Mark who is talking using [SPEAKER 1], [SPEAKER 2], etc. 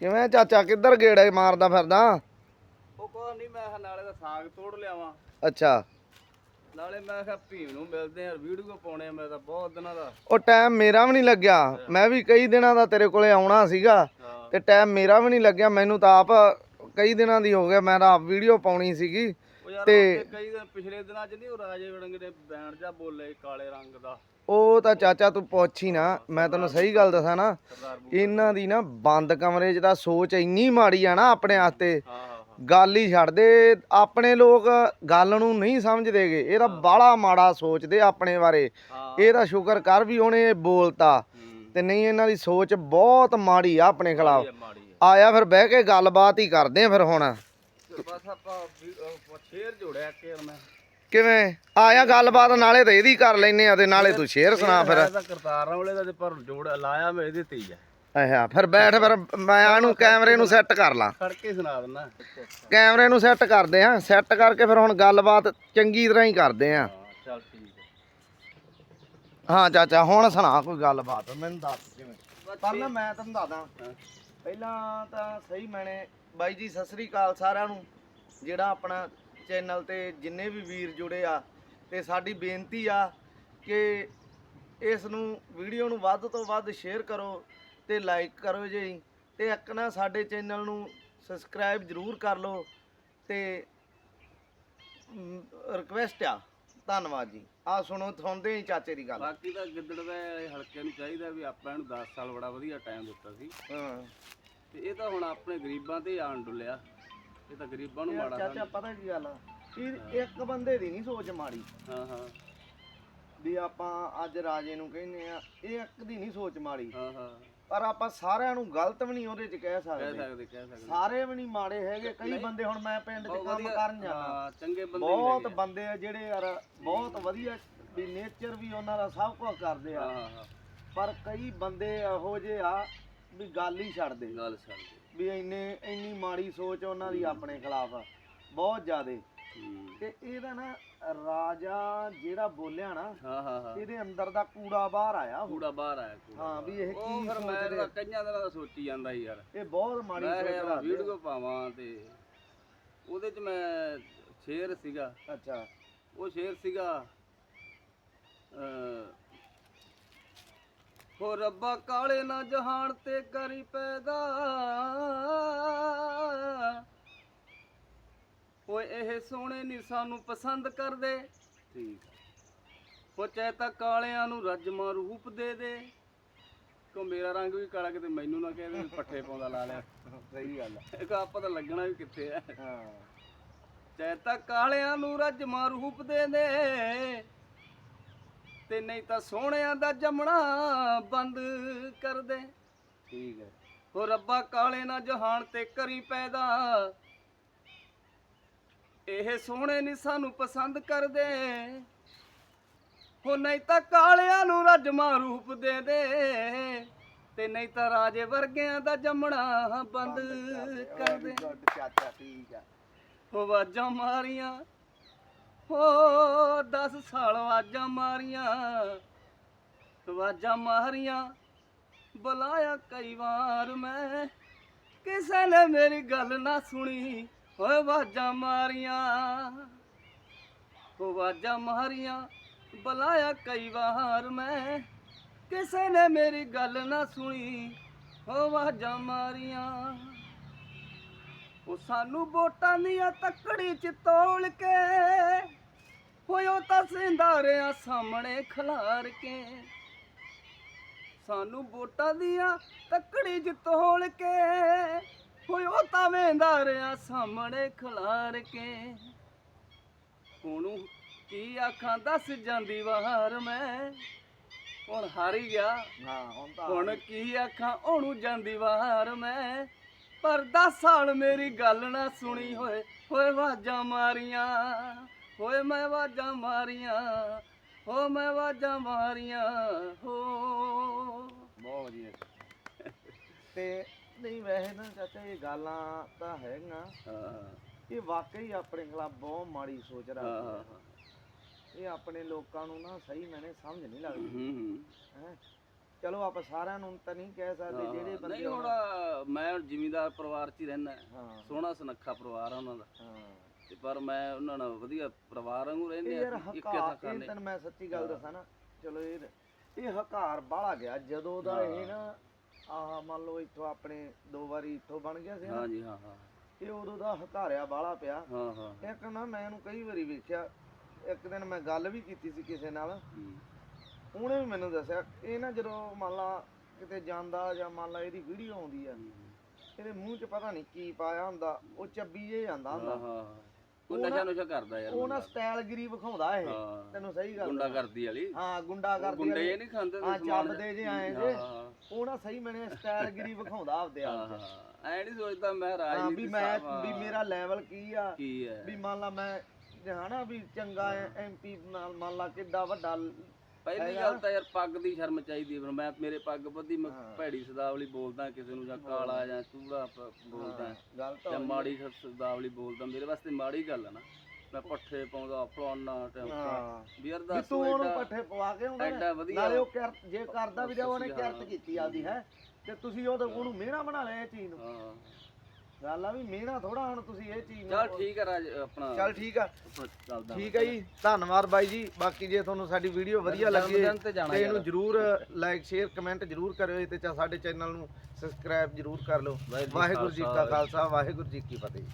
[SPEAKER 1] ਕਿਵੇਂ ਚਾਚਾ ਕਿੱਧਰ ਗੇੜੇ ਮਾਰਦਾ ਫਿਰਦਾ?
[SPEAKER 2] ਉਹ ਕੋ ਨਹੀਂ ਮੈਂ ਕਿਹਾ ਨਾਲੇ ਦਾ ਸਾਗ ਤੋੜ ਲਿਆਵਾਂ।
[SPEAKER 1] ਅੱਛਾ।
[SPEAKER 2] ਨਾਲੇ ਮੈਂ ਕਿਹਾ ਭੀਮ ਨੂੰ ਮਿਲਦੇ ਆ ਵੀਡੀਓ ਪਾਉਣੇ ਆ ਮੈਂ ਤਾਂ ਬਹੁਤ ਦਿਨਾਂ ਦਾ।
[SPEAKER 1] ਉਹ ਟਾਈਮ ਮੇਰਾ ਵੀ ਨਹੀਂ ਲੱਗਿਆ। ਮੈਂ ਵੀ ਕਈ ਦਿਨਾਂ ਦਾ ਤੇਰੇ ਕੋਲੇ ਆਉਣਾ ਸੀਗਾ
[SPEAKER 2] ਹਾਂ।
[SPEAKER 1] ਤੇ ਟਾਈਮ ਮੇਰਾ ਵੀ ਨਹੀਂ ਲੱਗਿਆ। ਮੈਨੂੰ ਤਾਂ ਆਪ ਕਈ ਦਿਨਾਂ ਦੀ ਹੋ ਗਿਆ ਮੈਂ ਤਾਂ ਆਪ ਵੀਡੀਓ ਪਾਉਣੀ ਸੀਗੀ।
[SPEAKER 2] ਯਾਰ
[SPEAKER 1] ਤੇ-
[SPEAKER 2] ਕਈ ਦਿਨ ਪਿਛਲੇ ਦਿਨਾਂ ਚ ਨਹੀਂ ਉਹ ਰਾਜੇ ਵੜੰਗ ਦੇ ਬੈਂਡ ਜਾ ਬੋਲੇ ਕਾਲੇ ਰੰਗ ਦਾ।
[SPEAKER 1] ਉਹ ਤਾਂ ਚਾਚਾ ਤੂੰ ਪੁੱਛ ਹੀ ਨਾ ਮੈਂ ਤੈਨੂੰ ਸਹੀ ਗੱਲ ਦੱਸਾਂ ਨਾ
[SPEAKER 2] ਸਰਦਾਰ ਬੂ
[SPEAKER 1] ਇਹਨਾਂ ਦੀ ਨਾ ਬੰਦ ਕਮਰੇ 'ਚ ਤਾਂ ਸੋਚ ਇੰਨੀ ਮਾੜੀ ਆ ਨਾ ਆਪਣੇ ਵਾਸਤੇ।
[SPEAKER 2] ਹਾਂ ਹਾਂ ਹਾਂ।
[SPEAKER 1] ਗੱਲ ਹੀ ਛੱਡ ਦੇ ਆਪਣੇ ਲੋਕ ਗੱਲ ਨੂੰ ਨਹੀਂ ਸਮਝਦੇਗੇ ਇਹ ਤਾਂ ਬਾਹਲਾ ਮਾੜਾ ਸੋਚਦੇ ਆਪਣੇ ਬਾਰੇ।
[SPEAKER 2] ਹਾਂ।
[SPEAKER 1] ਇਹ ਤਾਂ ਸ਼ੁਕਰ ਕਰ ਵੀ ਉਹਨੇ ਬੋਲਤਾ।
[SPEAKER 2] ਹੂੰ।
[SPEAKER 1] ਤੇ ਨਹੀਂ ਇਹਨਾਂ ਦੀ ਸੋਚ ਬਹੁਤ ਮਾੜੀ ਆ ਆਪਣੇ ਖਿਲਾਫ।
[SPEAKER 2] ਇਹ ਮਾੜੀ ਆ।
[SPEAKER 1] ਆਇਆ ਫਿਰ ਬਹਿ ਕੇ ਗੱਲਬਾਤ ਹੀ ਕਰਦੇ ਆ ਫਿਰ ਹੁਣ।
[SPEAKER 2] ਬਸ ਆਪਾਂ ਵੀ- ਉਹ ਸ਼ੇਰ ਜੋੜਿਆ ਕੇ ਮੈਂ।
[SPEAKER 1] ਕਿਵੇਂ? ਆਇਆ ਗੱਲਬਾਤ ਨਾਲੇ ਤਾਂ ਇਹਦੀ ਕਰ ਲੈਨੇ ਆ ਤੇ ਨਾਲੇ ਤੂੰ ਸ਼ੇਰ ਸੁਣਾ ਫਿਰ।
[SPEAKER 2] ਮੈਂ ਤਾਂ ਕਰਤਾਰਾਂ ਵਾਲੇ ਦਾ ਤੇ ਪਰ ਜੋੜ ਲਾਇਆ ਮੈਂ ਇਹਦੇ ਤੇ ਹੀ ਆ।
[SPEAKER 1] ਅੱਛਾ ਫਿਰ ਬੈਠ ਫਿਰ ਮੈਂ ਇਹਨੂੰ ਕੈਮਰੇ ਨੂੰ ਸੈੱਟ ਕਰ ਲਾਂ।
[SPEAKER 2] ਖੜ ਕੇ ਸੁਣਾ ਦਿੰਦਾ।
[SPEAKER 1] ਕੈਮਰੇ ਨੂੰ ਸੈੱਟ ਕਰਦੇ ਆ ਸੈੱਟ ਕਰਕੇ ਫਿਰ ਹੁਣ ਗੱਲਬਾਤ ਚੰਗੀ ਤਰ੍ਹਾਂ ਹੀ ਕਰਦੇ ਆ।
[SPEAKER 2] ਹਾਂ ਚੱਲ ਠੀਕ ਹੈ
[SPEAKER 1] ਹਾਂ ਚਾਚਾ ਹੁਣ ਸੁਣਾ ਕੋਈ ਗੱਲਬਾਤ ਮੈਨੂੰ ਦੱਸ ਕਿਵੇਂ। ਪਰ ਨਾ ਮੈਂ ਤੁਹਾਨੂੰ ਦੱਸਦਾ। ਪਹਿਲਾਂ ਤਾਂ ਸਹੀ ਮੈਨੇ, ਬਾਈ ਜੀ, ਸਤਿ ਸ੍ਰੀ ਅਕਾਲ ਸਾਰਿਆਂ ਨੂੰ। ਜਿਹੜਾ ਆਪਣਾ ਚੈਨਲ ਤੇ ਜਿੰਨੇ ਵੀ ਵੀਰ ਜੁੜੇ ਆ, ਤੇ ਸਾਡੀ ਬੇਨਤੀ ਆ ਕਿ ਇਸ ਨੂੰ, ਵੀਡੀਓ ਨੂੰ ਵੱਧ ਤੋਂ ਵੱਧ ਸ਼ੇਅਰ ਕਰੋ ਤੇ ਲਾਈਕ ਕਰੋ ਜੀ। ਤੇ ਇੱਕ ਨਾ ਸਾਡੇ ਚੈਨਲ ਨੂੰ ਸਬਸਕ੍ਰਾਈਬ ਜਰੂਰ ਕਰ ਲਓ ਤੇ ਰਿਕਵੈਸਟ ਆ ਧੰਨਵਾਦ ਜੀ। ਆ ਸੁਣੋ ਸੁਣਦੇ ਹੀ ਚਾਚੇ ਦੀ ਗੱਲ।
[SPEAKER 2] ਬਾਕੀ ਤਾਂ ਗਿੱਦੜ ਦੇ ਹਲਕੇ ਨੂੰ ਚਾਹੀਦਾ ਵੀ ਆਪਾਂ ਇਹਨੂੰ 10 ਸਾਲ ਬੜਾ ਵਧੀਆ ਟਾਈਮ ਦਿੱਤਾ ਸੀ।
[SPEAKER 1] ਹਾਂ।
[SPEAKER 2] ਤੇ ਇਹ ਤਾਂ ਹੁਣ ਆਪਣੇ ਗਰੀਬਾਂ ਤੇ ਆਣ ਡੁੱਲਿਆ। ਇਹ ਤਾਂ ਗਰੀਬਾਂ ਨੂੰ ਮਾੜਾ
[SPEAKER 1] ਚਾਚਾ ਪਤਾ ਕੀ ਗੱਲ ਆ? ਇਹ ਇੱਕ ਬੰਦੇ ਦੀ ਨਹੀਂ ਸੋਚ ਮਾੜੀ।
[SPEAKER 2] ਹਾਂ ਹਾਂ।
[SPEAKER 1] ਵੀ ਆਪਾਂ ਅੱਜ ਰਾਜੇ ਨੂੰ ਕਹਿੰਦੇ ਆ ਇਹ ਇੱਕ ਦੀ ਨਹੀਂ ਸੋਚ ਮਾੜੀ।
[SPEAKER 2] ਹਾਂ ਹਾਂ।
[SPEAKER 1] ਪਰ ਆਪਾਂ ਸਾਰਿਆਂ ਨੂੰ ਗਲਤ ਵੀ ਨਹੀਂ ਉਹਦੇ ਚ ਕਹਿ
[SPEAKER 2] ਕਹਿ
[SPEAKER 1] ਸਕਦੇ
[SPEAKER 2] ਸਕਦੇ ਕਹਿ ਸਕਦੇ।
[SPEAKER 1] ਸਾਰੇ ਵੀ ਨਹੀਂ ਮਾੜੇ ਹੈਗੇ। ਕਈ ਬੰਦੇ ਹੁਣ ਮੈਂ ਪਿੰਡ 'ਚ
[SPEAKER 2] ਬਹੁਤ
[SPEAKER 1] ਕੰਮ
[SPEAKER 2] ਵਧੀਆ,
[SPEAKER 1] ਕਰਨ ਜਾਣਾ।
[SPEAKER 2] ਹਾਂ ਚੰਗੇ ਬੰਦੇ ਵੀ
[SPEAKER 1] ਬਹੁਤ
[SPEAKER 2] ਹੈਗੇ
[SPEAKER 1] ਬੰਦੇ ਆ ਜਿਹੜੇ ਯਾਰ ਬਹੁਤ ਵਧੀਆ ਵੀ ਨੇਚਰ ਵੀ ਉਹਨਾਂ ਦਾ ਸਭ ਕੁਝ ਕਰਦੇ
[SPEAKER 2] ਆ।
[SPEAKER 1] ਆ
[SPEAKER 2] ਹਾਂ ਹਾਂ ਹਾਂ।
[SPEAKER 1] ਪਰ ਕਈ ਬੰਦੇ ਇਹੋ ਜਿਹੇ ਆ ਵੀ ਗੱਲ ਹੀ ਛੱਡ ਦੇ।
[SPEAKER 2] ਗੱਲ ਛੱਡ
[SPEAKER 1] ਵੀ ਇੰਨੇ ਇੰਨੀ ਮਾੜੀ ਸੋਚ ਉਹਨਾਂ ਦੀ ਆਪਣੇ ਖਿਲਾਫ ਆ। ਬਹੁਤ ਜ਼ਿਆਦੇ। ਤੇ ਇਹਦਾ ਨਾ ਰਾਜਾ ਜਿਹੜਾ ਬੋਲਿਆ ਨਾ
[SPEAKER 2] ਹਾਂ ਹਾਂ ਹਾਂ।
[SPEAKER 1] ਇਹਦੇ ਅੰਦਰ ਦਾ ਕੂੜਾ ਬਾਹਰ ਆਇਆ ਹੁਣ।
[SPEAKER 2] ਕੂੜਾ ਬਾਹਰ ਆਇਆ ਕੂੜਾ
[SPEAKER 1] ਹਾਂ ਵੀ ਇਹ
[SPEAKER 2] ਉਹ
[SPEAKER 1] ਕੀ
[SPEAKER 2] ਫਿਰ ਮੈਂ
[SPEAKER 1] ਸੋਚਦੇ
[SPEAKER 2] ਤਾਂ ਕਈਆਂ ਦਿਨਾਂ ਦਾ ਸੋਚੀ ਜਾਂਦਾ ਸੀ ਯਾਰ।
[SPEAKER 1] ਇਹ ਬਹੁਤ ਮਾੜੀ
[SPEAKER 2] ਮੈਂ ਕਿਹਾ ਯਾਰ। ਵੀਡੀਓ ਪਾਵਾਂ ਤੇ ਉਹਦੇ ਚ ਮੈਂ ਸ਼ੇਰ ਸੀਗਾ।
[SPEAKER 1] ਅੱਛਾ।
[SPEAKER 2] ਉਹ ਸ਼ੇਰ ਸੀਗਾ ਅ ਹੋ ਰੱਬਾ ਕਾਲੇ ਨਾ ਜਹਾਨ ਤੇ ਕਰੀ ਪੈਦਾ। ਓਏ ਇਹ ਸੋਹਣੇ ਨਹੀਂ ਸਾਨੂੰ ਪਸੰਦ ਕਰਦੇ। ਠੀਕ। ਉਹ ਚਾਹੇ ਤਾਂ ਕਾਲਿਆਂ ਨੂੰ ਰੱਜਮਾ ਰੂਪ ਦੇ ਦੇ। ਕੋ ਮੇਰਾ ਰੰਗ ਵੀ ਕਾਲਾ ਕਿਤੇ ਮੈਨੂੰ ਨਾ ਕਹੇ ਵੀ ਪੱਠੇ ਪਾਉਂਦਾ ਲਾ ਲਿਆ।
[SPEAKER 1] ਸਹੀ ਗੱਲ ਆ।
[SPEAKER 2] ਇੱਕ ਆਪਾਂ ਤਾਂ ਲੱਗਣਾ ਵੀ ਕਿੱਥੇ ਆ।
[SPEAKER 1] ਹਾਂ।
[SPEAKER 2] ਚਾਹੇ ਤਾਂ ਕਾਲਿਆਂ ਨੂੰ ਰੱਜਮਾ ਰੂਪ ਦੇ ਦੇ। ਤੇ ਨਹੀਂ ਤਾਂ ਸੋਹਣਿਆਂ ਦਾ ਜੰਮਣਾ ਬੰਦ ਕਰ ਦੇ।
[SPEAKER 1] ਠੀਕ ਹੈ
[SPEAKER 2] ਹੋ ਰੱਬਾ ਕਾਲੇ ਨਾ ਜਹਾਨ ਤੇ ਕਰੀ ਪੈਦਾ। ਇਹ ਸੋਹਣੇ ਨਹੀਂ ਸਾਨੂੰ ਪਸੰਦ ਕਰਦੇ। ਹੋ ਨਹੀਂ ਤਾਂ ਕਾਲਿਆਂ ਨੂੰ ਰੱਜਮਾ ਰੂਪ ਦੇ ਦੇ ਤੇ ਨਹੀਂ ਤਾਂ ਰਾਜੇ ਵਰਗਿਆਂ ਦਾ ਜੰਮਣਾ ਬੰਦ ਕਰ ਦੇ।
[SPEAKER 1] ਗੁੱਡ ਚਾਚਾ ਠੀਕ ਆ।
[SPEAKER 2] ਹੋ ਵਾਜਾਂ ਮਾਰੀਆਂ। ਹੋ 10 ਸਾਲ ਵਾਜਾਂ ਮਾਰੀਆਂ। ਵਾਜਾਂ ਮਾਰੀਆਂ। ਬੁਲਾਇਆ ਕਈ ਵਾਰ ਮੈਂ। ਕਿਸੇ ਨੇ ਮੇਰੀ ਗੱਲ ਨਾ ਸੁਣੀ। ਓਏ ਵਾਜਾਂ ਮਾਰੀਆਂ ਹੋ ਵਾਜਾਂ ਮਾਰੀਆਂ, ਬੁਲਾਇਆ ਕਈ ਵਾਰ ਮੈਂ, ਕਿਸੇ ਨੇ ਮੇਰੀ ਗੱਲ ਨਾ ਸੁਣੀ ਹੋ ਵਾਜਾਂ ਮਾਰੀਆਂ। ਉਹ ਸਾਨੂੰ ਵੋਟਾਂ ਦੀਆਂ ਤੱਕੜੀ ਚ ਤੋਲ ਕੇ ਹੋਇਓ ਤਾਂ ਸਿੰਦਾਰਿਆਂ ਸਾਹਮਣੇ ਖਲਾਰ ਕੇ, ਸਾਨੂੰ ਵੋਟਾਂ ਦੀਆਂ ਤੱਕੜੀ ਚ ਤੋਲ ਕੇ ਹੋਇਓ ਤਾਂ ਵੇਂਦਾਰਿਆਂ ਸਾਹਮਣੇ ਖਲਾਰ ਕੇ। ਉਹਨੂੰ ਕੀ ਆਖਾਂ ਦੱਸ ਜਾਂਦੀ ਵਾਰ ਮੈਂ। ਹੁਣ ਹਾਰ ਹੀ ਗਿਆ।
[SPEAKER 1] ਹਾਂ ਹੁਣ ਤਾਂ
[SPEAKER 2] ਹੁਣ ਕੀ ਆਖਾਂ ਉਹਨੂੰ ਜਾਂਦੀ ਵਾਰ ਮੈਂ। ਪਰ 10 ਸਾਲ ਮੇਰੀ ਗੱਲ ਨਾ ਸੁਣੀ ਹੋਏ। ਹੋਏ ਵਾਜਾਂ ਮਾਰੀਆਂ ਹੋਏ ਮੈਂ ਵਾਜਾਂ ਮਾਰੀਆਂ ਹੋ ਮੈਂ ਵਾਜਾਂ ਮਾਰੀਆਂ ਹੋ।
[SPEAKER 1] ਬਹੁਤ ਵਧੀਆ। ਤੇ ਨਹੀਂ ਵੈਸੇ ਨਾ ਚਾਚਾ ਇਹ ਗੱਲਾਂ ਤਾਂ ਹੈਗੀਆਂ।
[SPEAKER 2] ਹਾਂ
[SPEAKER 1] ਇਹ ਵਾਕਈ ਆਪਣੇ ਖਿਲਾਫ ਬਹੁਤ ਮਾੜੀ ਸੋਚ
[SPEAKER 2] ਹਾਂ
[SPEAKER 1] ਰੱਖਦੇ
[SPEAKER 2] ਹਾਂ
[SPEAKER 1] ਆ। ਇਹ ਆਪਣੇ ਲੋਕਾਂ ਨੂੰ ਨਾ ਸਹੀ ਮੈਨੇ ਸਮਝ ਨਹੀਂ ਲੱਗਦੀ।
[SPEAKER 2] ਹੂੰ ਹੂੰ।
[SPEAKER 1] ਹੈ? ਚਲੋ ਆਪਾਂ ਸਾਰਿਆਂ ਨੂੰ ਤਾਂ ਨਹੀਂ ਕਹਿ ਸਕਦੇ
[SPEAKER 2] ਹਾਂ,
[SPEAKER 1] ਜਿਹੜੇ ਬੰਦੇ
[SPEAKER 2] ਨਹੀਂ ਹੁਣ ਮੈਂ ਜ਼ਿਮੀਂਦਾਰ ਪਰਿਵਾਰ 'ਚ ਹੀ ਰਹਿਣਾ
[SPEAKER 1] ਹਾਂ।
[SPEAKER 2] ਸੋਹਣਾ ਸੁਨੱਖਾ ਪਰਿਵਾਰ ਆ ਉਹਨਾਂ ਦਾ।
[SPEAKER 1] ਹਾਂ।
[SPEAKER 2] ਤੇ ਪਰ ਮੈਂ ਉਹਨਾਂ ਨਾਲ ਵਧੀਆ ਪਰਿਵਾਰ ਵਾਂਗੂ
[SPEAKER 1] ਇਹ
[SPEAKER 2] ਰਹਿੰਦੇ
[SPEAKER 1] ਯਾਰ
[SPEAKER 2] ਆ ਇੱਕ
[SPEAKER 1] ਹਕਾਰ
[SPEAKER 2] ਥਾਂ
[SPEAKER 1] ਇਹ ਤੈਨੂੰ ਮੈਂ ਸੱਚੀ ਗੱਲ ਦੱਸਾਂ ਨਾ ਚਲੋ ਇਹ ਇਹ ਹਕਾਰ ਬਾਹਲਾ ਗਿਆ। ਜਦੋਂ ਦਾ ਇਹ ਨਾ ਆਹ ਮੰਨ ਲਓ ਇੱਥੋਂ ਆਪਣੇ ਦੋ ਵਾਰੀ ਇੱਥੋਂ ਬਣ ਗਿਆ ਸੀ ਨਾ,
[SPEAKER 2] ਹਾਂਜੀ ਹਾਂ ਹਾਂ।
[SPEAKER 1] ਇਹ ਉਦੋਂ ਦਾ ਹਕਾਰਿਆ ਬਾਹਲਾ ਪਿਆ।
[SPEAKER 2] ਹਾਂ ਹਾਂ
[SPEAKER 1] ਇੱਕ ਨਾ ਮੈਂ ਇਹਨੂੰ ਕਈ ਵਾਰੀ ਵੇਖਿਆ ਇੱਕ ਦਿਨ ਮੈਂ ਗੱਲ ਵੀ ਕੀਤੀ ਸੀ ਕਿਸੇ ਨਾਲ।
[SPEAKER 2] ਹੂੰ।
[SPEAKER 1] ਉਹਨੇ ਵੀ ਮੈਨੂੰ ਦੱਸਿਆ ਇਹ ਨਾ ਜਦੋਂ ਮੰਨ ਲਾ ਕਿਤੇ ਜਾਂਦਾ ਜਾਂ ਮੰਨ ਲਾ ਇਹਦੀ ਵੀਡੀਓ ਆਉਂਦੀ ਆ ਇਹਦੇ ਮੂੰਹ 'ਚ ਪਤਾ ਨਹੀਂ ਕੀ ਪਾਇਆ ਹੁੰਦਾ ਉਹ ਚੱਬੀ ਜੇ ਜਾਂਦਾ
[SPEAKER 2] ਹਾਂ
[SPEAKER 1] ਹੁੰਦਾ
[SPEAKER 2] ਹਾਂ। ਉਹ
[SPEAKER 1] ਉਹ ਨਾ-
[SPEAKER 2] ਨਸ਼ਾ ਨੁਸ਼ਾ ਕਰਦਾ ਯਾਰ
[SPEAKER 1] ਉਹ ਨਾ
[SPEAKER 2] ਬੰਦਾ।
[SPEAKER 1] ਸਟਾਈਲਗਿਰੀ ਵਿਖਾਉਂਦਾ ਇਹ
[SPEAKER 2] ਹਾਂ।
[SPEAKER 1] ਤੈਨੂੰ ਸਹੀ ਗੱਲ
[SPEAKER 2] ਗੁੰਡਾ
[SPEAKER 1] ਦੱਸਾਂ।
[SPEAKER 2] ਕਰਦੀ ਵਾਲੀ?
[SPEAKER 1] ਹਾਂ ਗੁੰਡਾ
[SPEAKER 2] ਉਹ
[SPEAKER 1] ਕਰਦੀ
[SPEAKER 2] ਗੁੰਡੇ। ਇਹ ਨਹੀਂ ਖਾਂਦੇ
[SPEAKER 1] ਹਾਂ
[SPEAKER 2] ਸਮਾਨ?
[SPEAKER 1] ਚੱਬਦੇ ਜੇ ਆਏ
[SPEAKER 2] ਹਾਂ,
[SPEAKER 1] ਜੇ।
[SPEAKER 2] ਹਾਂ,
[SPEAKER 1] ਉਹ ਨਾ ਸਹੀ ਮੈਨੇ ਸਟਾਈਲਗਿਰੀ ਵਿਖਾਉਂਦਾ ਆਪਦੇ ਆਪ 'ਚ।
[SPEAKER 2] ਐ ਨਹੀਂ ਸੋਚਦਾ ਮੈਂ
[SPEAKER 1] ਹਾਂ
[SPEAKER 2] ਰਾਜਨੀਤੀ
[SPEAKER 1] ਵੀ ਮੈਂ
[SPEAKER 2] ਆ।
[SPEAKER 1] ਵੀ ਮੇਰਾ ਲੈਵਲ ਕੀ ਆ?
[SPEAKER 2] ਕੀ ਹੈ?
[SPEAKER 1] ਵੀ ਮੰਨ ਲਾ ਮੈਂ ਹਨਾ ਵੀ ਚੰਗਾ ਐਮਪੀ ਨਾਲ ਮੰਨ ਲਾ ਕਿੱਡਾ ਵੱਡਾ
[SPEAKER 2] ਪਹਿਲੀ। ਗੱਲ ਤਾਂ ਯਾਰ ਪੱਗ ਦੀ ਸ਼ਰਮ ਚਾਹੀਦੀ ਹੈ ਫਿਰ। ਮੈਂ ਮੇਰੇ ਪੱਗ ਬੱਧੀ ਮੈਂ
[SPEAKER 1] ਹਾਂ।
[SPEAKER 2] ਭੈੜੀ ਸਦਾਵਲੀ ਬੋਲਦਾ ਕਿਸੇ ਨੂੰ ਜਾਂ ਕਾਲਾ ਜਾਂ ਚੂੜਾ ਪ- ਬੋਲਦਾ।
[SPEAKER 1] ਗੱਲ ਤਾਂ
[SPEAKER 2] ਜਾਂ ਮਾੜੀ ਸਦਾਵਲੀ ਬੋਲਦਾ। ਮੇਰੇ ਵਾਸਤੇ ਮਾੜੀ ਗੱਲ ਹੈ ਨਾ। ਮੈਂ ਪੱਠੇ ਪਾਉਂਦਾ ਫਲਾਨਾ
[SPEAKER 1] ਆ।
[SPEAKER 2] ਟੈਂਪਾ ਵੀਰ ਦੱਸ
[SPEAKER 1] ਤੂੰ ਉਹਨੂੰ ਪੱਠੇ ਪਵਾ ਕੇ
[SPEAKER 2] ਐਡਾ ਵਧੀਆ।
[SPEAKER 1] ਨਾਲੇ ਉਹ ਕਿਰਤ ਜੇ ਕਰਦਾ ਵੀ ਤਾਂ ਉਹਨੇ। ਕਿਰਤ ਕੀਤੀ ਆਪਦੀ ਹੈ। ਤੇ ਤੁਸੀਂ ਉਹ ਉਹਨੂੰ ਮਿਹਣਾ ਬਣਾ ਲਿਆ ਇਹ ਚੀਜ਼ ਨੂੰ।
[SPEAKER 2] ਹਾਂ।
[SPEAKER 1] ਗੱਲ ਆ ਵੀ ਮਿਹਣਾ ਥੋੜਾ ਹੁਣ ਤੁਸੀਂ ਇਹ ਚੀਜ਼
[SPEAKER 2] ਚੱਲ ਠੀਕ ਹੈ ਰਾਜ ਆਪਣਾ।
[SPEAKER 1] ਚੱਲ ਠੀਕ ਆ। ਠੀਕ ਹੈ ਜੀ ਧੰਨਵਾਦ ਬਾਈ ਜੀ। ਬਾਕੀ ਜੇ ਤੁਹਾਨੂੰ ਸਾਡੀ ਵੀਡੀਓ ਵਧੀਆ ਲੱਗੀ
[SPEAKER 2] ਤੇ।
[SPEAKER 1] ਇਹਨੂੰ ਜਰੂਰ ਲਾਈਕ ਸ਼ੇਅਰ ਕਮੈਂਟ ਜਰੂਰ ਕਰਿਓ ਤੇ ਚਾ- ਸਾਡੇ ਚੈਨਲ ਨੂੰ ਸਬਸਕ੍ਰਾਈਬ ਜਰੂਰ ਕਰ ਲਓ।
[SPEAKER 2] ਵਾਹਿਗੁਰੂ ਜੀ
[SPEAKER 1] ਕਾ ਖਾਲਸਾ ਵਾਹਿਗੁਰੂ ਜੀ ਕੀ ਫਤਿਹ।